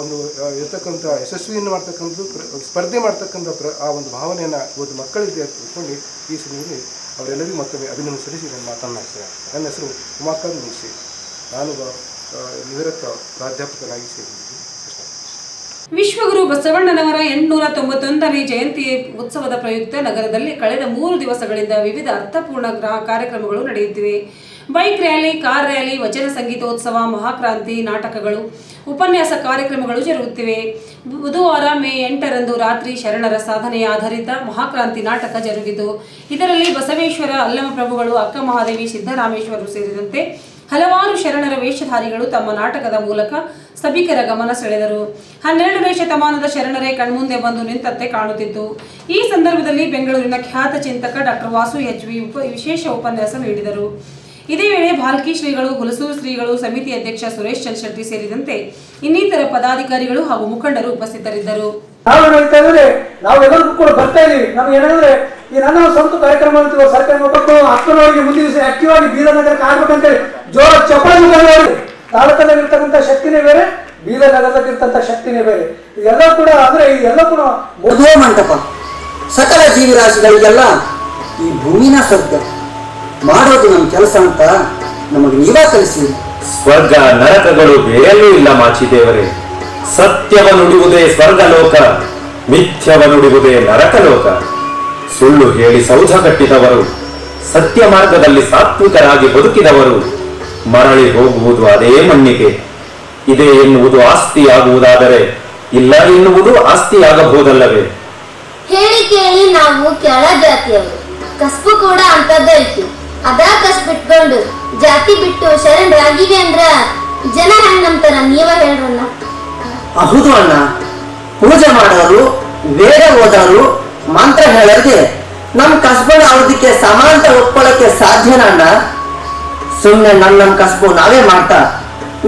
ಒಂದು ಇರತಕ್ಕಂಥ ಯಶಸ್ವಿಯನ್ನು ಮಾಡ್ತಕ್ಕಂಥದ್ದು ಸ್ಪರ್ಧೆ ಮಾಡ್ತಕ್ಕಂಥ ಪ್ರ, ಆ ಒಂದು ಭಾವನೆಯನ್ನು ಇವತ್ತು ಮಕ್ಕಳಿಗೆ ತಿಳ್ಕೊಂಡು ಈ ಸಮಯದಲ್ಲಿ ಅವರೆಲ್ಲರಿಗೂ ಮತ್ತೊಮ್ಮೆ ಅಭಿನಂದನೆ ಸಲ್ಲಿಸಿ ನನ್ನ ಮಾತನ್ನು. ನನ್ನ ಹೆಸರು ಉಮಾಕಾಂತ್ ಮುನ್ಸಿ ನಾನು ನಿವೃತ್ತ ಪ್ರಾಧ್ಯಾಪಕನಾಗಿ ಸೇರಿದ್ದೀನಿ. ವಿಶ್ವಗುರು ಬಸವಣ್ಣನವರ ಎಂಟುನೂರ ತೊಂಬತ್ತೊಂದನೇ ಜಯಂತಿ ಉತ್ಸವದ ಪ್ರಯುಕ್ತ ನಗರದಲ್ಲಿ ಕಳೆದ ಮೂರು ದಿವಸಗಳಿಂದ ವಿವಿಧ ಅರ್ಥಪೂರ್ಣ ಕಾರ್ಯಕ್ರಮಗಳು ನಡೆಯುತ್ತಿವೆ. ಬೈಕ್ ರ್ಯಾಲಿ, ಕಾರ್ ರ್ಯಾಲಿ, ವಚನ ಸಂಗೀತೋತ್ಸವ, ಮಹಾಕ್ರಾಂತಿ ನಾಟಕಗಳು, ಉಪನ್ಯಾಸ ಕಾರ್ಯಕ್ರಮಗಳು ಜರುಗುತ್ತಿವೆ. ಬುಧವಾರ ಮೇ ಎಂಟರಂದು ರಾತ್ರಿ ಶರಣರ ಸಾಧನೆಯ ಆಧಾರಿತ ಮಹಾಕ್ರಾಂತಿ ನಾಟಕ ಜರುಗಿತು. ಇದರಲ್ಲಿ ಬಸವೇಶ್ವರ ಅಲ್ಲಮ ಪ್ರಭುಗಳು, ಅಕ್ಕ ಮಹಾದೇವಿ ಸಿದ್ದರಾಮೇಶ್ವರರು ಸೇರಿದಂತೆ ಹಲವಾರು ಶರಣರ ವೇಷಧಾರಿಗಳು ತಮ್ಮ ನಾಟಕದ ಮೂಲಕ ಸಭಿಕರ ಗಮನ ಸೆಳೆದರು. ಹನ್ನೆರಡನೇ ಶತಮಾನದ ಶರಣರೇ ಕಣ್ಮುಂದೆ ಬಂದು ನಿಂತಂತೆ ಕಾಣುತ್ತಿತ್ತು. ಈ ಸಂದರ್ಭದಲ್ಲಿ ಬೆಂಗಳೂರಿನ ಖ್ಯಾತ ಚಿಂತಕ ಡಾಕ್ಟರ್ ವಾಸು ಎಚ್ ವಿ ವಿಶೇಷ ಉಪನ್ಯಾಸ ನೀಡಿದರು. ಇದೇ ವೇಳೆ ಭಾಲ್ಕಿ ಶ್ರೀಗಳು ಹುಲಸೂರು ಶ್ರೀಗಳು ಸಮಿತಿ ಅಧ್ಯಕ್ಷ ಸುರೇಶ್ ಚಂದ್ ಶೆಟ್ಟಿ ಸೇರಿದಂತೆ ಇನ್ನಿತರ ಪದಾಧಿಕಾರಿಗಳು ಹಾಗೂ ಮುಖಂಡರು ಉಪಸ್ಥಿತರಿದ್ದರು. ನಾವು ಹೇಳ್ತಾ ಇದ್ರೆ ನಾವೆಲ್ಲರೂ ಕೂಡ ಬರ್ತಾ ಇದೀವಿ ನಮ್ಗೆ ಏನಂದ್ರೆ ಈ ನನ್ನ ಸ್ವಂತ ಕಾರ್ಯಕ್ರಮ ಅಂತೀವಿ ಸರ್ಕಾರ ಒಬ್ಬಟ್ಟು ಹತ್ತರವರೆಗೆ ಮುಂದಿನ ದಿವಸ ಆಕ್ಟಿವ್ ಆಗಿ ಬೀದರ್ ನಗರಕ್ಕೆ ಆಗ್ಬೇಕಂತೇಳಿ ಜೋರ ಚಪ್ಪಾಳೆ ಮುಖಂಡರು ತಾಲೂಕದಾಗಿರ್ತಕ್ಕಂಥ ಶಕ್ತಿನೇ ಬೇರೆ ಬೀದರ್ ಶಕ್ತಿನೇ ಬೇರೆ. ಇದೆಲ್ಲ ಕೂಡ ಅಂದ್ರೆ ಇದೆಲ್ಲ ಕೂಡ ಮದುವೆ ಮಂಟಪ. ಸಕಲ ಜೀವಿರಾಶಿಗಳಿಗೆಲ್ಲ ಈ ಭೂಮಿನ ಸ್ವರ್ಗ. ಮಾಡೋದು ನಮ್ಮ ಕೆಲಸ ಅಂತ ನಮಗೆ ನೀವ ಕಲಿಸಿ ಸ್ವರ್ಗ ನರಕಗಳು ಬೇರೆಲ್ಲೂ ಇಲ್ಲ ಮಾಚಿದೇವರೇ ಸತ್ಯವ ನುಡಿಯುವುದೇ ಸ್ವರ್ಗಲೋಕ ಮಿಥ್ಯವ ನುಡಿಯುವುದೇ ನರಕಲೋಕ. ಸುಳ್ಳು ಹೇಳಿ ಸೌಧ ಕಟ್ಟಿದವರು ಸತ್ಯ ಮಾರ್ಗದಲ್ಲಿ ಸಾತ್ವಿಕರಾಗಿ ಬದುಕಿದವರು ಮರಳಿ ಹೋಗುವುದು ಅದೇ ಮಣ್ಣಿಗೆ. ಇದೆ ಎನ್ನುವುದು ಆಸ್ತಿಯಾಗುವುದಾದರೆ ಇಲ್ಲ ಎನ್ನುವುದು ಆಸ್ತಿಯಾಗಬಹುದಲ್ಲವೇ? ಹೇಳಿ ಕೇಳಿ ನಾವು ಕೆಳ ಜಾತಿಯವರು. ಕಸ್ಬು ಕೂಡ ಅಂತದ್ದೇ ಐತಿ. ಅದ ಕಸ್ ಬಿಟ್ಕೊಂಡು ಜಾತಿ ಬಿಟ್ಟು ಶರಣರಾಗಿವೆ ಅಂದ್ರ ಜನ ಹೆಂಗ್ ನಂಬ್ತಾರ? ನೀವ ಹೇಳ್ರಣ್ಣ ಹೌದು ಅಣ್ಣ. ಪೂಜೆ ಮಾಡೋರು ವೇದ ಓದೋರು ಮಂತ್ರ ಹೇಳೋರಿಗೆ ನಮ್ ಕಸ್ಬನ ಅವ್ರದಕ್ಕೆ ಸಮಾನತೆ ಒಪ್ಪಳಕ್ಕೆ ಸಾಧ್ಯನ ಅಣ್ಣ? ಸುಮ್ನೆ ನಮ್ ನಮ್ ಕಸ್ಬು ನಾವೇ ಮಾಡ್ತಾ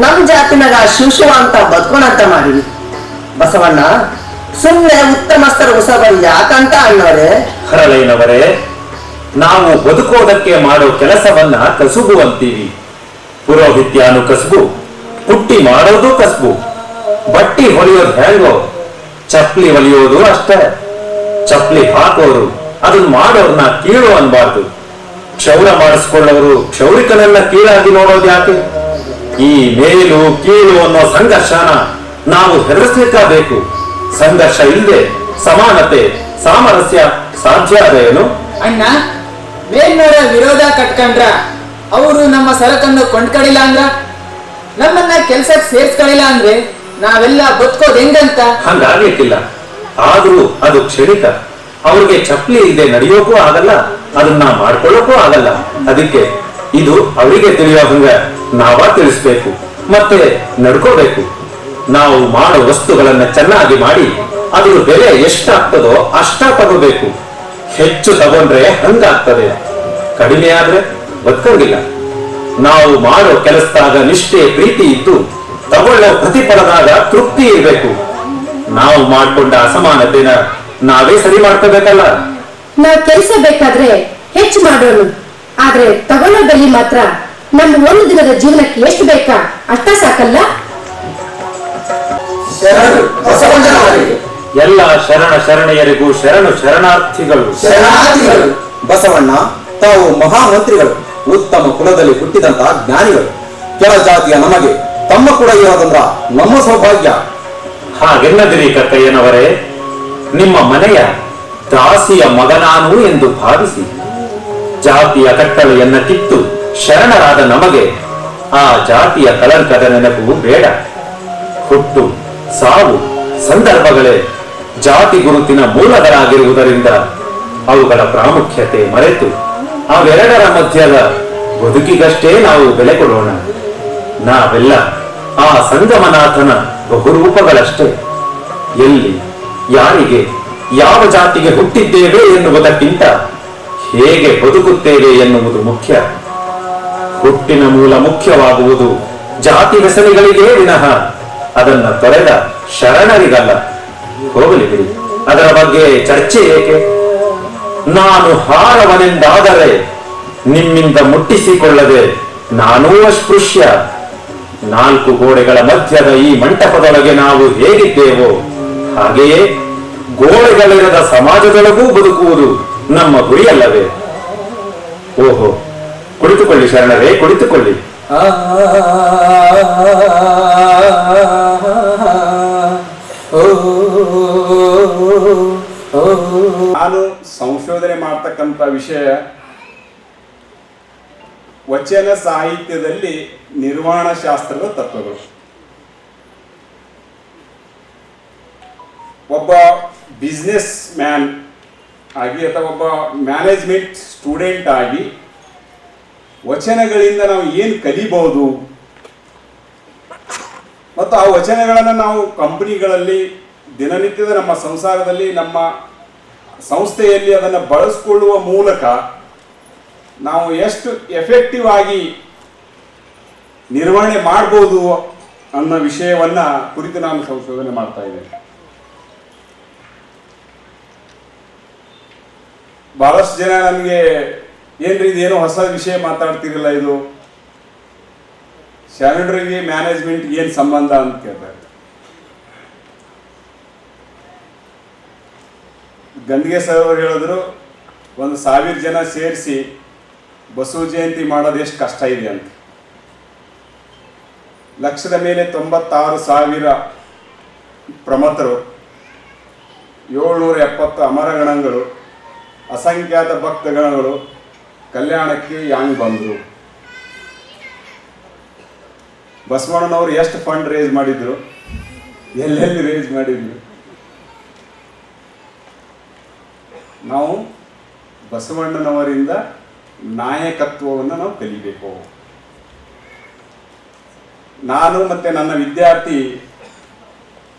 ನಮ್ ಜಾತಿನಾಗ ಶಿಶು ಅಂತ ಬದುಕೋಣಂತ ಮಾಡಿವಿ. ಬಸವಣ್ಣ ಸುಮ್ನೆ ಉತ್ತಮಸ್ಥರ ಉಸವ ಯಾಕಂತ ಅಣ್ಣವರೇ? ಹರಳಯ್ಯನವರೇ ನಾವು ಬದುಕೋದಕ್ಕೆ ಮಾಡೋ ಕೆಲಸವನ್ನ ಕಸುಬು ಅಂತೀವಿ ಪುರೋಹಿತ್ಯಾನು ಕಸುಬು ಪುಟ್ಟಿ ಮಾಡೋದು ಕಸುಬು, ಬಟ್ಟಿ ಹೊಲಿಯೋದು ಹೆಂಗೋ ಚಪ್ಲಿ ಹೊಲಿಯೋದು ಅಷ್ಟೇ. ಚಪ್ಲಿ ಹಾಕೋರು ಅದನ್ನ ಮಾಡೋರ್ನ ಕೀಳು ಅನ್ಬಾರ್ದು. ಕ್ಷೌರ ಮಾಡಿಸ್ಕೊಳ್ಳೋರು ಕ್ಷೌರಿಕನೆಲ್ಲ ಕೀಳಾಗಿ ನೋಡೋದು ಯಾಕೆ? ಈ ಮೇಲು ಕೀಳು ಅನ್ನೋ ಸಂಘರ್ಷನ ನಾವು ಹೆದರ್ಸ್ಲಿಕ್ಕಬೇಕು ಸಂಘರ್ಷ ಇಲ್ಲದೆ ಸಮಾನತೆ, ಸಾಮರಸ್ಯ ಸಾಧ್ಯ ಅದೇನು? ಅಣ್ಣ ಮೇಲ್ನೋರ ವಿರೋಧ ಕಟ್ಕೊಂಡ್ರ? ಅವರು ನಮ್ಮ ಸರಕನ್ನು ಕೊಂಡ್ಕಡಿಲ್ಲ ಅಂದ್ರ? ನಮ್ಮನ್ನ ಕೆಲ್ಸಕ್ಕೆ ಸೇರ್ಸ್ಕೊಳ್ಳಿಲ್ಲ ಅಂದ್ರೆ ನಾವೆಲ್ಲ ಬದುಕೋದ್ ಹೆಂಗಂತ? ಹಂಗಾಗ್ಲಿಕ್ಕಿಲ್ಲ. ಆದ್ರೂ ಅದು ಕ್ಷಣಿಕ. ಅವ್ರಿಗೆ ಚಪ್ಪಲಿ ಇಲ್ಲದೆ ನಡೆಯೋಕೂ ಆಗಲ್ಲ, ಅದನ್ನ ಮಾಡ್ಕೊಳ್ಳೋಕೂ ಆಗಲ್ಲ. ಅದಕ್ಕೆ ಇದು ಅವರಿಗೆ ತಿಳಿಯೋ ಹಂಗ ನಾವ ತಿಳಿಸ್ಬೇಕು, ಮತ್ತೆ ನಡ್ಕೋಬೇಕು. ನಾವು ಮಾಡೋ ವಸ್ತುಗಳನ್ನ ಚೆನ್ನಾಗಿ ಮಾಡಿ, ಅದ್ರ ಬೆಲೆ ಎಷ್ಟಾಗ್ತದೋ ಅಷ್ಟ ತಗೋಬೇಕು. ಹೆಚ್ಚು ತಗೊಂಡ್ರೆ ಹಂಗಾಗ್ತದೆ. ಕಡಿಮೆ ಆದ್ರೆ ಬದುಕಂಗಿಲ್ಲ. ನಾವು ಮಾಡೋ ಕೆಲಸದಾಗ ನಿಷ್ಠೆ ಪ್ರೀತಿ ಇದ್ದು ತಗೊಳ್ಳೋ ಪ್ರತಿಫಲದಾಗ ತೃಪ್ತಿ ಇರಬೇಕು. ನಾವು ಮಾಡ್ಕೊಂಡ ಅಸಮಾನತೆನ ನಾವೇ ಸರಿ ಮಾಡ್ಕೋಬೇಕಲ್ಲ? ನಾವು ಕೆಲಸ ಬೇಕಾದ್ರೆ ಹೆಚ್ಚು ಮಾಡೋಣ ಆದ್ರೆ ತಗೊಳ್ಳೋ ಬೆಲೆ ಮಾತ್ರ ನಮ್ಮ ಒಂದು ದಿನದ ಜೀವನಕ್ಕೆ ಎಷ್ಟು ಬೇಕಾ? ಅಷ್ಟ ಸಾಕಲ್ಲ? ಎಲ್ಲ ಶರಣ ಶರಣೆಯರಿಗೂ ಶರಣು ಶರಣಾರ್ಥಿಗಳು. ಶರಣಾರ್ಥಿಗಳು. ಬಸವಣ್ಣ ತಾವು ಮಹಾಮಂತ್ರಿಗಳು ಉತ್ತಮ ಕುಲದಲ್ಲಿ ಹುಟ್ಟಿದಂತಹ ಜ್ಞಾನಿಗಳು. ಕೆಲ ಜಾತಿಯ ನಮಗೆ ತಮ್ಮ ಕೂಡ ಇರೋದಂದ್ರ ನಮ್ಮ ಸೌಭಾಗ್ಯ. ಹಾಗೆನ್ನದಿರಿ ಕತ್ತಯ್ಯನವರೇ ನಿಮ್ಮ ಮನೆಯ ದಾಸಿಯ ಮಗನಾನು ಎಂದು ಭಾವಿಸಿ. ಜಾತಿಯ ಕಟ್ಟಳೆಯನ್ನ ಕಿತ್ತು ಶರಣರಾದ ನಮಗೆ ಆ ಜಾತಿಯ ಕಳಂಕದ ನೆನಪು ಬೇಡ. ಹುಟ್ಟು ಸಾವು ಸಂದರ್ಭಗಳೇ ಜಾತಿ ಗುರುತಿನ ಮೂಲಗಳಾಗಿರುವುದರಿಂದ ಅವುಗಳ ಪ್ರಾಮುಖ್ಯತೆ ಮರೆತು ಅವೆರಡರ ಮಧ್ಯದ ಬದುಕಿಗಷ್ಟೇ ನಾವು ಬೆಲೆ ಕೊಡೋಣ ನಾವೆಲ್ಲ ಆ ಸಂಗಮನಾಥನ ಬಹುರೂಪಗಳಷ್ಟೇ. ಎಲ್ಲಿ, ಯಾರಿಗೆ, ಯಾವ ಜಾತಿಗೆ ಹುಟ್ಟಿದ್ದೇವೆ ಎನ್ನುವುದಕ್ಕಿಂತ ಹೇಗೆ ಬದುಕುತ್ತೇವೆ ಎನ್ನುವುದು ಮುಖ್ಯ. ಹುಟ್ಟಿನ ಮೂಲ ಮುಖ್ಯವಾಗುವುದು ಜಾತಿ ವ್ಯಸನಿಗಳಿಗೆ ವಿನಃ. ಅದನ್ನ ತೊರೆದ ಶರಣರಿಗಲ್ಲ. ಹೋಗಲಿ ಅದರ ಬಗ್ಗೆ ಚರ್ಚೆ ಏಕೆ ನಾನು ಹಾರವನೆಂದಾದರೆ ನಿಮ್ಮಿಂದ ಮುಟ್ಟಿಸಿಕೊಳ್ಳದೆ ನಾನೂ ಅಸ್ಪೃಶ್ಯ ನಾಲ್ಕು ಗೋಡೆಗಳ ಮಧ್ಯದ ಈ ಮಂಟಪದೊಳಗೆ ನಾವು ಹೇಗಿದ್ದೇವೋ ಹಾಗೆಯೇ ಗೋಡೆಗಳಿರದ ಸಮಾಜದೊಳಗೂ ಬದುಕುವುದು ನಮ್ಮ ಗುರಿಯಲ್ಲವೇ ಓಹೋ ಕುಳಿತುಕೊಳ್ಳಿ ಶರಣರೇ ಕುಳಿತುಕೊಳ್ಳಿ ನಾನು ಸಂಶೋಧನೆ ಮಾಡ್ತಕ್ಕಂಥ ವಿಷಯ ವಚನ ಸಾಹಿತ್ಯದಲ್ಲಿ ನಿರ್ಮಾಣ ಶಾಸ್ತ್ರದ ತತ್ವಗಳು. ಒಬ್ಬ ಬಿಸ್ನೆಸ್ ಮ್ಯಾನ್ ಆಗಿ ಅಥವಾ ಒಬ್ಬ ಮ್ಯಾನೇಜ್ಮೆಂಟ್ ಸ್ಟೂಡೆಂಟ್ ಆಗಿ ವಚನಗಳಿಂದ ನಾವು ಏನು ಕಲಿಬಹುದು ಮತ್ತು ಆ ವಚನಗಳನ್ನು ನಾವು ಕಂಪನಿಗಳಲ್ಲಿ ದಿನನಿತ್ಯದ ನಮ್ಮ ಸಂಸಾರದಲ್ಲಿ ನಮ್ಮ ಸಂಸ್ಥೆಯಲ್ಲಿ ಅದನ್ನು ಬಳಸ್ಕೊಳ್ಳುವ ಮೂಲಕ ನಾವು ಎಷ್ಟು ಎಫೆಕ್ಟಿವ್ ಆಗಿ ನಿರ್ವಹಣೆ ಮಾಡ್ಬೋದು ಅನ್ನೋ ವಿಷಯವನ್ನ ಕುರಿತು ನಾನು ಸಂಶೋಧನೆ ಮಾಡ್ತಾ ಇದ್ದೇನೆ. ಬಹಳಷ್ಟು ಜನ ನನಗೆ ಏನ್ರಿ ಇದೇನೋ ಹೊಸ ವಿಷಯ ಮಾತಾಡ್ತಿರಲ್ಲ ಇದು? ಶರಣರಿಗೆ ಮ್ಯಾನೇಜ್ಮೆಂಟ್ ಏನು ಸಂಬಂಧ ಅಂತ ಕೇಳ್ತಾರೆ. ಗಂದಿಗೆ ಸರ್ ಅವರು ಹೇಳಿದ್ರು, ಒಂದು ಸಾವಿರ ಜನ ಸೇರಿಸಿ ಬಸವ ಜಯಂತಿ ಮಾಡೋದು ಎಷ್ಟು ಕಷ್ಟ ಇದೆ ಅಂತ. ಲಕ್ಷದ ಮೇಲೆ ತೊಂಬತ್ತಾರು ಸಾವಿರ ಪ್ರಮತರು, ಏಳ್ನೂರ ಎಪ್ಪತ್ತು ಅಮರಗಣಗಳು, ಅಸಂಖ್ಯಾತ ಭಕ್ತಗಣಗಳು ಕಲ್ಯಾಣಕ್ಕೆ ಯಾಂಗ್ ಬಂದರು. ಬಸವಣ್ಣನವರು ಎಷ್ಟು ಫಂಡ್ ರೇಸ್ ಮಾಡಿದ್ರು? ಎಲ್ಲೆಲ್ಲಿ ರೇಸ್ ಮಾಡಿದ್ರು? ನಾವು ಬಸವಣ್ಣನವರಿಂದ ನಾಯಕತ್ವವನ್ನು ನಾವು ಕಲಿಬೇಕು. ನಾನು ಮತ್ತೆ ನನ್ನ ವಿದ್ಯಾರ್ಥಿ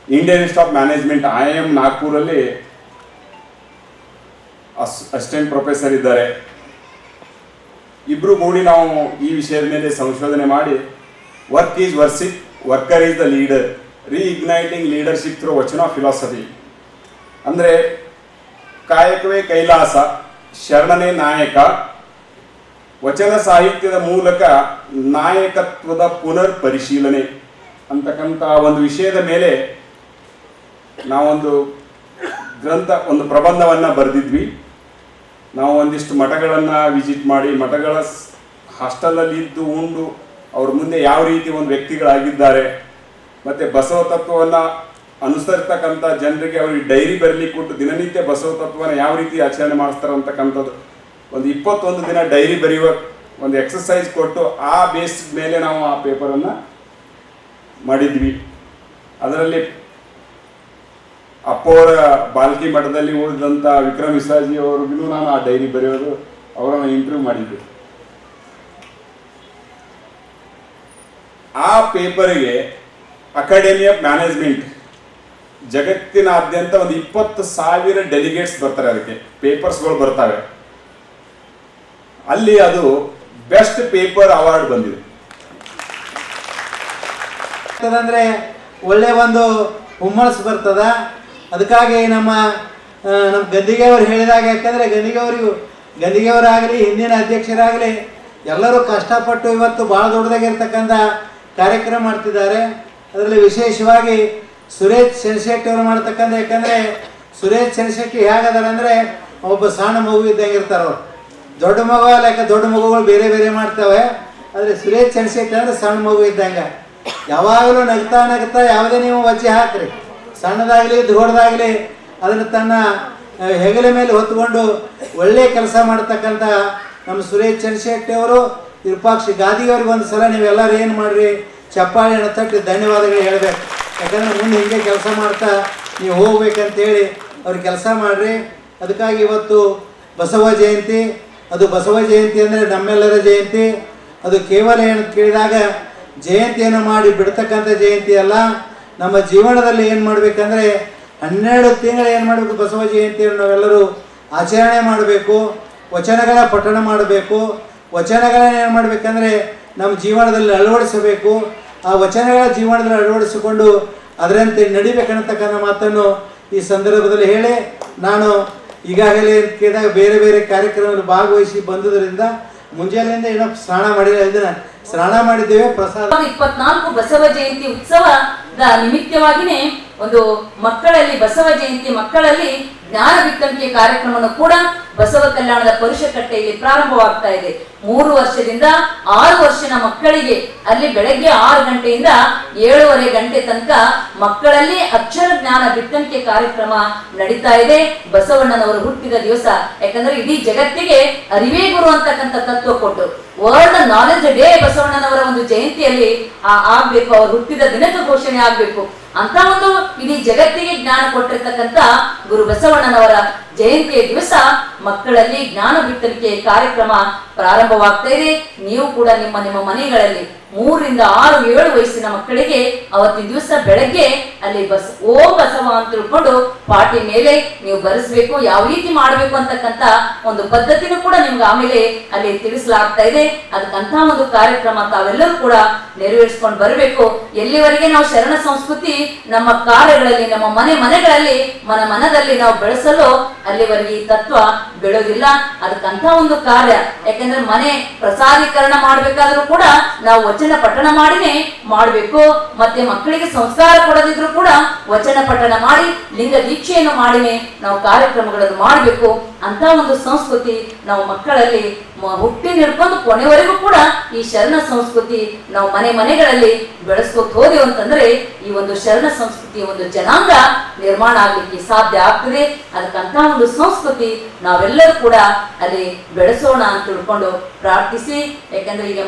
Indian institute of management I M ನಾಗ್ಪುರಲ್ಲಿ as assistant professor ಇದ್ದಾರೆ. ಇಬ್ಬರು ಕೂಡಿ ನಾವು ಈ ವಿಷಯದ ಮೇಲೆ ಸಂಶೋಧನೆ ಮಾಡಿ work is worship worker is the leader reigniting leadership through vachana philosophy ಅಂದರೆ ಕಾಯಕವೇ ಕೈಲಾಸ, ಶರಣನೇ ನಾಯಕ. ವಚನ ಸಾಹಿತ್ಯದ ಮೂಲಕ ನಾಯಕತ್ವದ ಪುನರ್ ಪರಿಶೀಲನೆ ಅಂತಕ್ಕಂಥ ಒಂದು ವಿಷಯದ ಮೇಲೆ ನಾವೊಂದು ಗ್ರಂಥ, ಒಂದು ಪ್ರಬಂಧವನ್ನು ಬರೆದಿದ್ವಿ. ನಾವು ಒಂದಿಷ್ಟು ಮಠಗಳನ್ನು ವಿಸಿಟ್ ಮಾಡಿ, ಮಠಗಳ ಹಾಸ್ಟೆಲಲ್ಲಿ ಇದ್ದು, ಉಂಡು, ಅವ್ರ ಮುಂದೆ ಯಾವ ರೀತಿ ಒಂದು ವ್ಯಕ್ತಿಗಳಾಗಿದ್ದಾರೆ, ಮತ್ತು ಬಸವ ತತ್ವವನ್ನು ಅನುಸರಿಸ್ತಕ್ಕಂಥ ಜನರಿಗೆ ಅವ್ರಿಗೆ ಡೈರಿ ಬರಲಿಕ್ಕೆ ಕೊಟ್ಟು ದಿನನಿತ್ಯ ಬಸವ ತತ್ವನ ಯಾವ ರೀತಿ ಆಚರಣೆ ಮಾಡಿಸ್ತಾರೆ ಅಂತಕ್ಕಂಥದ್ದು. ಒಂದು ಇಪ್ಪತ್ತೊಂದು ದಿನ ಡೈರಿ ಬರೆಯುವ ಒಂದು ಎಕ್ಸಸೈಸ್ ಕೊಟ್ಟು ಆ ಬೇಸ್ ಮೇಲೆ ನಾವು ಆ ಪೇಪರನ್ನು ಮಾಡಿದ್ವಿ. ಅದರಲ್ಲಿ ಅಪ್ಪವರ ಬಾಲ್ಕಿ ಮಠದಲ್ಲಿ ಉಳಿದಂಥ ವಿಕ್ರಮ್ ವಿಸಾಜಿ ಅವ್ರಿಗೂ ನಾನು ಆ ಡೈರಿ ಬರೆಯೋದು, ಅವರನ್ನು ಇಂಟರ್ವ್ಯೂ ಮಾಡಿದ್ವಿ. ಆ ಪೇಪರಿಗೆ ಅಕಾಡೆಮಿ ಆಫ್ ಮ್ಯಾನೇಜ್ಮೆಂಟ್ ಜಗತ್ತಿನಾದ್ಯಂತ ಒಂದು ಇಪ್ಪತ್ತು ಸಾವಿರ ಡೆಲಿಗೇಟ್ಸ್ ಬರ್ತಾರೆ ಅದಕ್ಕೆ. ಪೇಪರ್ಸ್ಗಳು ಬರ್ತವೆ. ಅಲ್ಲಿ ಅದು ಬೆಸ್ಟ್ ಪೇಪರ್ ಅವಾರ್ಡ್ ಬಂದಿದೆ. ಅಂದ್ರೆ ಒಳ್ಳೆ ಒಂದು ಹುಮ್ಮಸ್ ಬರ್ತದ. ಅದಕ್ಕಾಗಿ ನಮ್ಮ ನಮ್ಮ ಗಂದಿಗೆ ಅವರು ಹೇಳಿದಾಗ ಯಾಕಂದ್ರೆ ಗಂದಿಗೆ ಅವರಿಗೂ, ಗಂದಿಗೆ ಅವರಾಗಲಿ, ಹಿಂದಿನ ಅಧ್ಯಕ್ಷರಾಗಲಿ, ಎಲ್ಲರೂ ಕಷ್ಟಪಟ್ಟು ಇವತ್ತು ಭಾಳ ದೊಡ್ಡದಾಗಿರ್ತಕ್ಕಂಥ ಕಾರ್ಯಕ್ರಮ ಮಾಡ್ತಿದ್ದಾರೆ. ಅದರಲ್ಲಿ ವಿಶೇಷವಾಗಿ ಸುರೇಶ್ ಶೆಣಶೆಟ್ಟಿ ಅವ್ರು ಮಾಡ್ತಕ್ಕಂಥ, ಯಾಕಂದರೆ ಸುರೇಶ್ ಶೆಣಶೆಟ್ಟಿ ಹೇಗದಾರ ಅಂದ್ರೆ ಒಬ್ಬ ಸಣ್ಣ ಮಗು ಇದ್ದಂಗೆ ಇರ್ತಾರೆ ಅವ್ರು. ದೊಡ್ಡ ಮಗು ಯಾಕೆ ದೊಡ್ಡ ಮಗುಗಳು ಬೇರೆ ಬೇರೆ ಮಾಡ್ತವೆ. ಆದರೆ ಸುರೇಶ್ ಚಂದ್ರಶೇಖರ್ ಅಂದ್ರೆ ಸಣ್ಣ ಮಗು ಇದ್ದಂಗೆ. ಯಾವಾಗಲೂ ನಗ್ತಾ ನಗ್ತಾ ಯಾವುದೇ ನೀವು ವಜ್ಜೆ ಹಾಕ್ರಿ. ಸಣ್ಣದಾಗಲಿ, ದೊಡ್ಡದಾಗಲಿ ಅದನ್ನ ತನ್ನ ಹೆಗಲ ಮೇಲೆ ಹೊತ್ಕೊಂಡು ಒಳ್ಳೆ ಕೆಲಸ ಮಾಡ್ತಕ್ಕಂಥ ನಮ್ಮ ಸುರೇಶ್ ಚಂದ್ರಶೆಟ್ಟಿ ಅವರು ವಿರೂಪಾಕ್ಷಿ ಗಾದಿಯವ್ರಿಗೆ ಒಂದು ಸಲ ನೀವೆಲ್ಲರೂ ಏನು ಮಾಡ್ರಿ? ಚಪ್ಪಾಳೆಯನ್ನು ತಟ್ಟಿ ಧನ್ಯವಾದಗಳು ಹೇಳ್ಬೇಕು. ಯಾಕಂದ್ರೆ ಮುಂದೆ ಹಿಂಗೆ ಕೆಲಸ ಮಾಡ್ತಾ ನೀವು ಹೋಗ್ಬೇಕಂತೇಳಿ ಅವ್ರು ಕೆಲಸ ಮಾಡ್ರಿ. ಅದಕ್ಕಾಗಿ ಇವತ್ತು ಬಸವ ಜಯಂತಿ. ಅದು ಬಸವ ಜಯಂತಿ ಅಂದರೆ ನಮ್ಮೆಲ್ಲರ ಜಯಂತಿ. ಅದು ಕೇವಲ ಏನು ಕೇಳಿದಾಗ ಜಯಂತಿಯನ್ನು ಮಾಡಿ ಬಿಡ್ತಕ್ಕಂಥ ಜಯಂತಿ ಅಲ್ಲ. ನಮ್ಮ ಜೀವನದಲ್ಲಿ ಏನು ಮಾಡಬೇಕಂದ್ರೆ ಹನ್ನೆರಡು ತಿಂಗಳು ಏನು ಮಾಡಬೇಕು ಬಸವ ಜಯಂತಿಯನ್ನು ನಾವೆಲ್ಲರೂ ಆಚರಣೆ ಮಾಡಬೇಕು. ವಚನಗಳ ಪಠಣ ಮಾಡಬೇಕು. ವಚನಗಳನ್ನ ಏನು ಮಾಡಬೇಕಂದ್ರೆ ನಮ್ಮ ಜೀವನದಲ್ಲಿ ಅಳವಡಿಸಬೇಕು. ಆ ವಚನಗಳ ಜೀವನದಲ್ಲಿ ಅಳವಡಿಸಿಕೊಂಡು ಅದರಂತೆ ನಡಿಬೇಕನ್ನತಕ್ಕಂಥ ಮಾತನ್ನು ಈ ಸಂದರ್ಭದಲ್ಲಿ ಹೇಳಿ. ನಾನು ಈಗಾಗಲೇ ಕೇಳಿದಾಗ ಬೇರೆ ಬೇರೆ ಕಾರ್ಯಕ್ರಮದಲ್ಲಿ ಭಾಗವಹಿಸಿ ಬಂದುದರಿಂದ ಮುಂಜಾನೆಯಿಂದ ಏನೋ ಸ್ನಾನ ಮಾಡಿಲ್ಲ. ಇದನ್ನ ಸ್ನಾನ ಮಾಡಿದ್ದೇವೆ, ಪ್ರಸಾದ. ಇಪ್ಪತ್ನಾಲ್ಕು ಬಸವ ಜಯಂತಿ ಉತ್ಸವದ ನಿಮಿತ್ತವಾಗಿನೇ ಒಂದು ಮಕ್ಕಳಲ್ಲಿ, ಬಸವ ಜಯಂತಿ ಮಕ್ಕಳಲ್ಲಿ ಜ್ಞಾನ ಬಿತ್ತಂತಿಯ ಕಾರ್ಯಕ್ರಮವನ್ನು ಕೂಡ ಬಸವ ಕಲ್ಯಾಣದ ಪರುಷಕಟ್ಟೆಯಲ್ಲಿ ಪ್ರಾರಂಭವಾಗ್ತಾ ಇದೆ. ಮೂರು ವರ್ಷದಿಂದ ಆರು ವರ್ಷದ ಮಕ್ಕಳಿಗೆ, ಅಲ್ಲಿ ಬೆಳಗ್ಗೆ ಆರು ಗಂಟೆಯಿಂದ ಏಳುವರೆ ಗಂಟೆ ತನಕ ಮಕ್ಕಳಲ್ಲಿ ಅಕ್ಷರ ಜ್ಞಾನ ಬಿತ್ತಂಕೆ ಕಾರ್ಯಕ್ರಮ ನಡೀತಾ ಇದೆ. ಬಸವಣ್ಣನವರು ಹುಟ್ಟಿದ ದಿವಸ. ಯಾಕಂದ್ರೆ ಇಡೀ ಜಗತ್ತಿಗೆ ಅರಿವೇ ಗುರು ಅಂತಕ್ಕಂಥ ತತ್ವ ಕೊಟ್ಟು ವರ್ಲ್ಡ್ ನಾಲೆಜ್ ಡೇ ಬಸವಣ್ಣನವರ ಒಂದು ಜಯಂತಿಯಲ್ಲಿ ಆಗ್ಬೇಕು, ಅವರು ಹುಟ್ಟಿದ ದಿನದ ಘೋಷಣೆ ಆಗ್ಬೇಕು. ಅಂತ ಒಂದು ಇಡೀ ಜಗತ್ತಿಗೆ ಜ್ಞಾನ ಕೊಟ್ಟಿರ್ತಕ್ಕಂಥ ಗುರು ಬಸವಣ್ಣನವರ ಜಯಂತಿಯ ದಿವಸ ಮಕ್ಕಳಲ್ಲಿ ಜ್ಞಾನ ಬಿತ್ತಲಿಕೆ ಕಾರ್ಯಕ್ರಮ ಪ್ರಾರಂಭವಾಗ್ತಾ ಇದೆ. ನೀವು ಕೂಡ ನಿಮ್ಮ ನಿಮ್ಮ ಮನೆಗಳಲ್ಲಿ ಮೂರರಿಂದ ಆರು, ಏಳು ವಯಸ್ಸಿನ ಮಕ್ಕಳಿಗೆ ಅವತ್ತಿನ ದಿವಸ ಬೆಳಗ್ಗೆ ಅಲ್ಲಿ ಬಸ್, ಓ ಬಸವ ಅಂತ ತಿಳ್ಕೊಂಡು ಪಾಟಿ ಮೇಲೆ ನೀವು ಬರೆಸ್ಬೇಕು, ಯಾವ ರೀತಿ ಮಾಡಬೇಕು ಅಂತಕ್ಕಂತ ಒಂದು ಪದ್ಧತಿನೂ ಕೂಡ ನಿಮ್ಗೆ ಆಮೇಲೆ ಅಲ್ಲಿ ತಿಳಿಸಲಾಗ್ತಾ ಇದೆ. ಅದಕ್ಕಂತ ಒಂದು ಕಾರ್ಯಕ್ರಮ ತಾವೆಲ್ಲರೂ ಕೂಡ ನೆರವೇರಿಸ್ಕೊಂಡು ಬರಬೇಕು. ಎಲ್ಲಿವರೆಗೆ ನಾವು ಶರಣ ಸಂಸ್ಕೃತಿ ನಮ್ಮ ಕಾರ್ಯಗಳಲ್ಲಿ, ನಮ್ಮ ಮನೆ ಮನೆಗಳಲ್ಲಿ, ಮನ ಮನದಲ್ಲಿ ನಾವು ಬೆಳೆಸಲು ಅಲ್ಲಿವರೆಗೆ ಈ ತತ್ವ ಬೆಳೋದಿಲ್ಲ. ಅದಕ್ಕಂತ ಒಂದು ಕಾರ್ಯ. ಯಾಕಂದ್ರೆ ಮನೆ ಪ್ರಸಾದೀಕರಣ ಮಾಡ್ಬೇಕಾದ್ರೂ ಕೂಡ ನಾವು ವಚನ ಪಠಣ ಮಾಡಿನೇ ಮಾಡಬೇಕು. ಮತ್ತೆ ಮಕ್ಕಳಿಗೆ ಸಂಸ್ಕಾರ ಕೊಡದಿದ್ರು ಕೂಡ ವಚನ ಪಠಣ ಮಾಡಿ, ಲಿಂಗ ದೀಕ್ಷೆಯನ್ನು ಮಾಡಿನೇ ನಾವು ಕಾರ್ಯಕ್ರಮಗಳನ್ನು ಮಾಡಬೇಕು ಅಂತ ಒಂದು ಸಂಸ್ಕೃತಿ ನಾವು ಮಕ್ಕಳಲ್ಲಿ ಹುಟ್ಟಿ ಹಿಡ್ಕೊಂಡು ಕೊನೆವರೆಗೂ ಕೂಡ ಈ ಶರಣ ಸಂಸ್ಕೃತಿ ನಾವು ಮನೆ ಮನೆಗಳಲ್ಲಿ ಬೆಳೆಸ್ಕೊತ ಹೋದೆವು ಅಂತಂದ್ರೆ ಈ ಒಂದು ಶರಣ ಸಂಸ್ಕೃತಿ ಒಂದು ಜನಾಂಗ ನಿರ್ಮಾಣ ಆಗ್ಲಿಕ್ಕೆ ಸಾಧ್ಯ ಆಗ್ತದೆ. ಅದಕ್ಕಂತ ಒಂದು ಸಂಸ್ಕೃತಿ ನಾವೆಲ್ಲರೂ ಕೂಡ ಅಲ್ಲಿ ಬೆಳೆಸೋಣ ಅಂತ ತಿಳ್ಕೊಂಡು ಪ್ರಾರ್ಥಿಸಿ. ಯಾಕಂದ್ರೆ ಈಗ